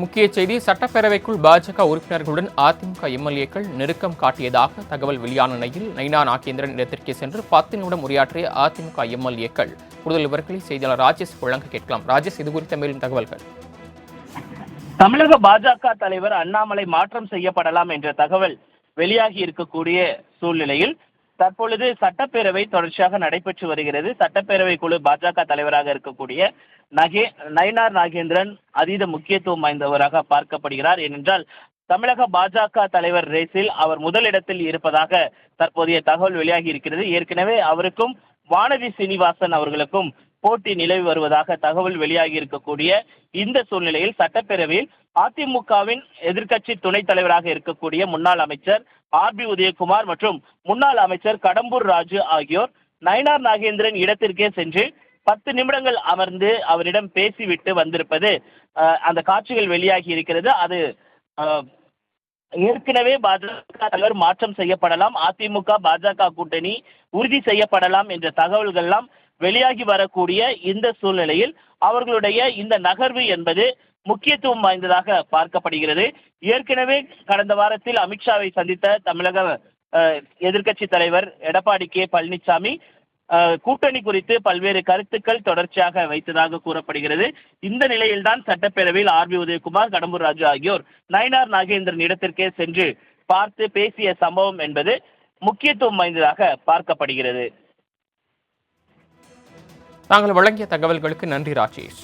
முக்கிய செய்தி சட்டப்பேரவைக்குள் பாஜக உறுப்பினர்களுடன் அதிமுக எம்எல்ஏக்கள் நெருக்கம் காட்டியதாக தகவல் வெளியான நிலையில் நைனா நாகேந்திரன் இடத்திற்கு சென்று பத்து நிமிடம் உரையாற்றிய அதிமுக எம்எல்ஏக்கள். கூடுதல் விவரங்களை செய்தியாளர் ராஜேஷ் வழங்க கேட்கலாம். ராஜேஷ் இது குறித்த மேலும் தகவல்கள். தமிழக பாஜக தலைவர் அண்ணாமலை மாற்றம் செய்யப்படலாம் என்ற தகவல் வெளியாகி இருக்கக்கூடிய சூழ்நிலையில் தற்பொழுது சட்டப்பேரவை தொடர்ச்சியாக நடைபெற்று வருகிறது. சட்டப்பேரவை குழு பாஜக தலைவராக இருக்கக்கூடிய நகே நயினார் நாகேந்திரன் அதீத முக்கியத்துவம் வாய்ந்தவராக பார்க்கப்படுகிறார். ஏனென்றால் தமிழக பாஜக தலைவர் ரேஸில் அவர் முதலிடத்தில் இருப்பதாக தற்போதைய தகவல் வெளியாகி இருக்கிறது. ஏற்கனவே அவருக்கும் வானதி சீனிவாசன் அவர்களுக்கும் போட்டி நிலவி வருவதாக தகவல் வெளியாகி இருக்கக்கூடிய இந்த சூழ்நிலையில் சட்டப்பேரவையில் அதிமுகவின் எதிர்க்கட்சி துணைத் தலைவராக இருக்கக்கூடிய முன்னாள் அமைச்சர் ஆர் பி உதயகுமார் மற்றும் முன்னாள் அமைச்சர் கடம்பூர் ராஜு ஆகியோர் நயனார் நாகேந்திரன் இடத்திற்கே சென்று பத்து நிமிடங்கள் அமர்ந்து அவரிடம் பேசிவிட்டு வந்திருப்பது அந்த காட்சிகள் வெளியாகி இருக்கிறது. அது ஏற்கனவே பாஜக தலைவர் மாற்றம் செய்யப்படலாம் அதிமுக பாஜக கூட்டணி உறுதி செய்யப்படலாம் என்ற தகவல்கள்லாம் வெளியாகி வரக்கூடிய இந்த சூழ்நிலையில் அவர்களுடைய இந்த நகர்வு என்பது முக்கியத்துவம் வாய்ந்ததாக பார்க்கப்படுகிறது. ஏற்கனவே கடந்த வாரத்தில் அமித்ஷாவை சந்தித்த தமிழக எதிர்க்கட்சி தலைவர் எடப்பாடி கே. பழனிசாமி கூட்டணி குறித்து பல்வேறு கருத்துக்கள் தொடர்ச்சியாக வைத்ததாக கூறப்படுகிறது. இந்த நிலையில்தான் சட்டப்பேரவையில் ஆர். பி. உதயகுமார் கடம்பூர் ராஜு ஆகியோர் நயனார் நாகேந்திரன் இடத்திற்கே சென்று பார்த்து பேசிய சம்பவம் என்பது முக்கியத்துவம் வாய்ந்ததாக பார்க்கப்படுகிறது. தாங்கள் வழங்கிய தகவல்களுக்கு நன்றி ராஜேஷ்.